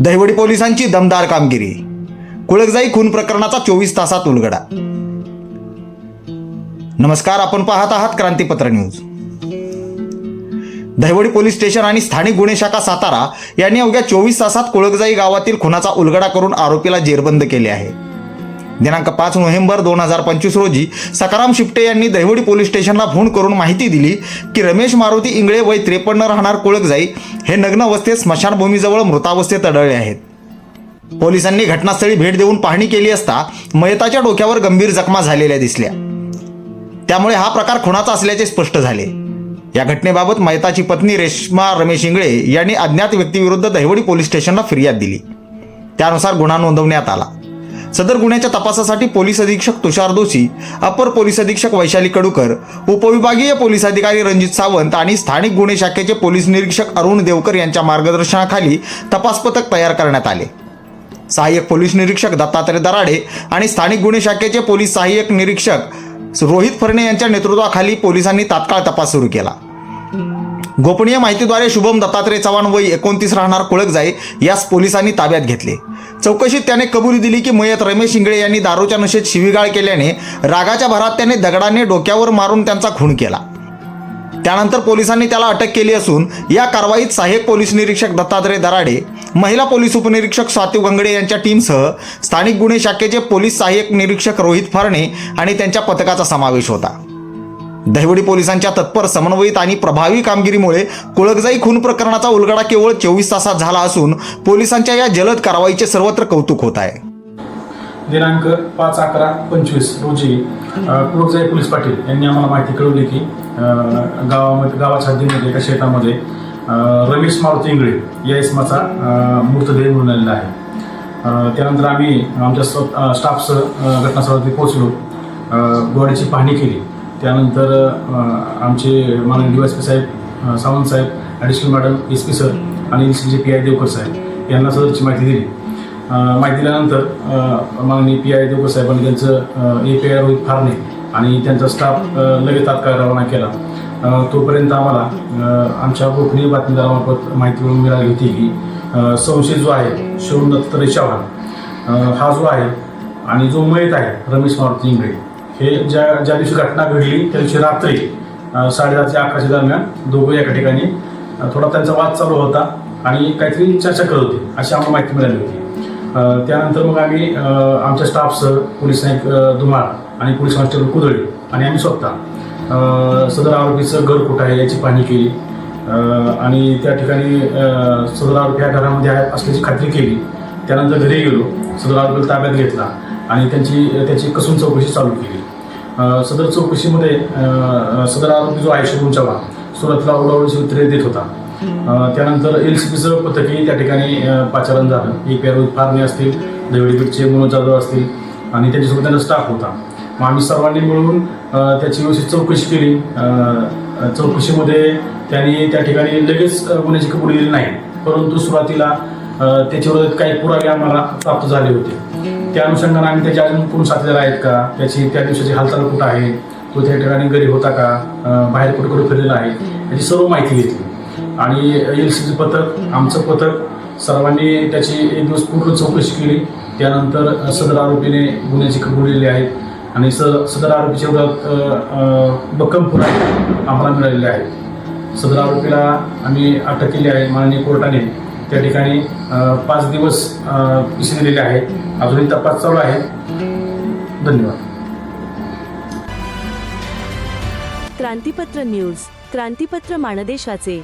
दहिवडी पोलिसांची दमदार कामगिरी. कुळकजाई खून प्रकरणाचा चोवीस तासात उलगडा. नमस्कार आपण पाहत आहात Krantipatra news. Dahiwadi police station आणि स्थानिक गुन्हे शाखा सातारा यांनी अवघ्या चोवीस तासात कुळकजाई गावातील खुनाचा उलगडा करून आरोपीला जेरबंद केले आहे. दिनांक पाच नोव्हेंबर दोन हजार पंचवीस रोजी सकाराम शिपटे यांनी दहिवडी पोलीस स्टेशनला फोन करून माहिती दिली की रमेश मारुती इंगळे वय त्रेपन्न राहणार कुळकजाई हे नग्न अवस्थेत स्मशानभूमीजवळ मृतावस्थेत आढळले आहेत. पोलिसांनी घटनास्थळी भेट देऊन पाहणी केली असता मयताच्या डोक्यावर गंभीर जखमा झालेल्या दिसल्या. त्यामुळे हा प्रकार खुणाचा असल्याचे स्पष्ट झाले. या घटनेबाबत मयताची पत्नी रेश्मा रमेश इंगळे यांनी अज्ञात व्यक्तीविरुद्ध दहिवडी पोलीस स्टेशनला फिर्याद दिली. त्यानुसार गुन्हा नोंदवण्यात आला. सदर गुन्ह्याच्या तपासासाठी पोलीस अधीक्षक तुषार दोषी अपर पोलीस अधीक्षक वैशाली कडूकर उपविभागीय पोलीस अधिकारी रणजित सावंत आणि स्थानिक गुन्हे शाखेचे पोलीस निरीक्षक अरुण देवकर यांच्या मार्गदर्शनाखाली तपास पथक तयार करण्यात आले. सहाय्यक पोलीस निरीक्षक दत्तात्रय दराडे आणि स्थानिक गुन्हे शाखेचे पोलीस सहाय्यक निरीक्षक रोहित फरणे यांच्या नेतृत्वाखाली पोलिसांनी तात्काळ तपास सुरू केला. गोपनीय माहितीद्वारे शुभम दत्तात्रय चव्हाण वय एकोणतीस राहणार कुळकजाई यास पोलिसांनी ताब्यात घेतले. चौकशीत त्याने कबुली दिली की मयत रमेश इंगळे यांनी दारूच्या नशेत शिवीगाळ केल्याने रागाच्या भरात त्याने दगडाने डोक्यावर मारून त्यांचा खून केला. त्यानंतर पोलिसांनी त्याला अटक केली असून या कारवाईत सहाय्यक पोलीस निरीक्षक दत्तात्रय दराडे महिला पोलीस उपनिरीक्षक स्वाती गंगडे यांच्या टीमसह स्थानिक गुन्हे शाखेचे पोलीस सहाय्यक निरीक्षक रोहित फरणे आणि त्यांच्या पथकाचा समावेश होता. दहिवडी पोलिसांच्या तत्पर समन्वयित आणि प्रभावी कामगिरीमुळे कुळकजाई खून प्रकरणाचा उलगडा केवळ चोवीस तासात झाला असून पोलिसांच्या या जलद कारवाईचे सर्वत्र कौतुक होत आहे. दिनांक पाच अकरा पंचवीस रोजी कुळकजाई पोलीस पाटील यांनी आम्हाला माहिती कळवली की गावामध्ये गावाच्या हद्दीमध्ये एका शेतामध्ये रमेश मारुती इंगळे या इसमाचा मृतदेह मिळून आलेला आहे. त्यानंतर आम्ही आमच्या स्टाफसह घटनास्थळावरती पोहोचलो. बॉडीची पाहणी केली. त्यानंतर आमचे माननीय डी वाय पी साहेब सावंत साहेब additional madam S P sir आणि एस पी आय देवकर साहेब यांना सदरची माहिती दिली. माहिती दिल्यानंतर माननीय पी आय देवकर साहेबांनी त्यांचं A P I Rohit Pharne आणि त्यांचा स्टाफ लगेच तात्काळ रवाना केला. तोपर्यंत आम्हाला आमच्या गोपनीय बातमीदारामार्फत माहिती मिळून मिळाली होती की संशय संशयित जो आहे शिवम दत्तात्रय चव्हाण हा जो आहे आणि जो मयत आहे रमेश मारुती इंगळे हे ज्या ज्या दिवशी घटना घडली त्या दिवशी रात्री साडेदहा ते अकराच्या दरम्यान दोघं एका ठिकाणी थोडा त्यांचा वाद चालू होता आणि काहीतरी चर्चा करत होती अशी आम्हाला माहिती मिळाली होती. त्यानंतर मग आम्ही आमच्या स्टाफसह पोलीस नाईक धुमाळ आणि पोलीस कॉन्स्टेबल कुदळी आणि आम्ही स्वतः सदर आरोपीचं घर कुठं आहे याची पाहणी केली आणि त्या ठिकाणी सदर आरोपी या घरामध्ये असल्याची खात्री केली. त्यानंतर घरी गेलो सदर आरोपी ताब्यात घेतला आणि त्यांची त्याची कसून चौकशी चालू केली. सदर चौकशीमध्ये सदर आरोपी जो आहे शुभम चव्हाण सुरतला ओढाओढीची उत्तरे देत होता. त्यानंतर एल सी पीचं पथकही त्या ठिकाणी पाचारण झालं. ए पी आर फारणे असतील देवडीपीठचे मनोज जाधव असतील आणि त्यांच्यासोबत त्यांचा स्टाफ होता. मग आम्ही सर्वांनी मिळून त्याची व्यवस्थित चौकशी केली. चौकशीमध्ये त्यांनी त्या ठिकाणी लगेच गुन्ह्याची कबुली दिली नाही. परंतु सुरुवातीला त्याच्यावर काही पुरावे आम्हाला प्राप्त झाले होते. त्या अनुषंगाने आम्ही त्याचे अजून कोण साथीदार आहेत का? त्याची त्या दिवसाची हालचाल कुठं आहे? तो त्या ठिकाणी घरी होता का? बाहेर कुठे कुठे फिरलेला आहे? याची सर्व माहिती घेतली. आणि एल सीचं पथक आमचं पथक सर्वांनी त्याची एक दिवस पूर्ण चौकशी केली. त्यानंतर सदर आरोपीने गुन्ह्याची कबुलेली आहेत. आणि स सदर आरोपीच्या विरोधात भक्कम पुरावे आम्हाला मिळालेले आहेत. सदर आरोपीला आम्ही अटक केली आहे माननीय कोर्टाने. त्या ठिकाणी पाच दिवस पिसे दिलेले आहेत. अजूनही तपास चालू आहे धन्यवाद. क्रांतीपत्र न्यूज क्रांतीपत्र माणदेशाचे.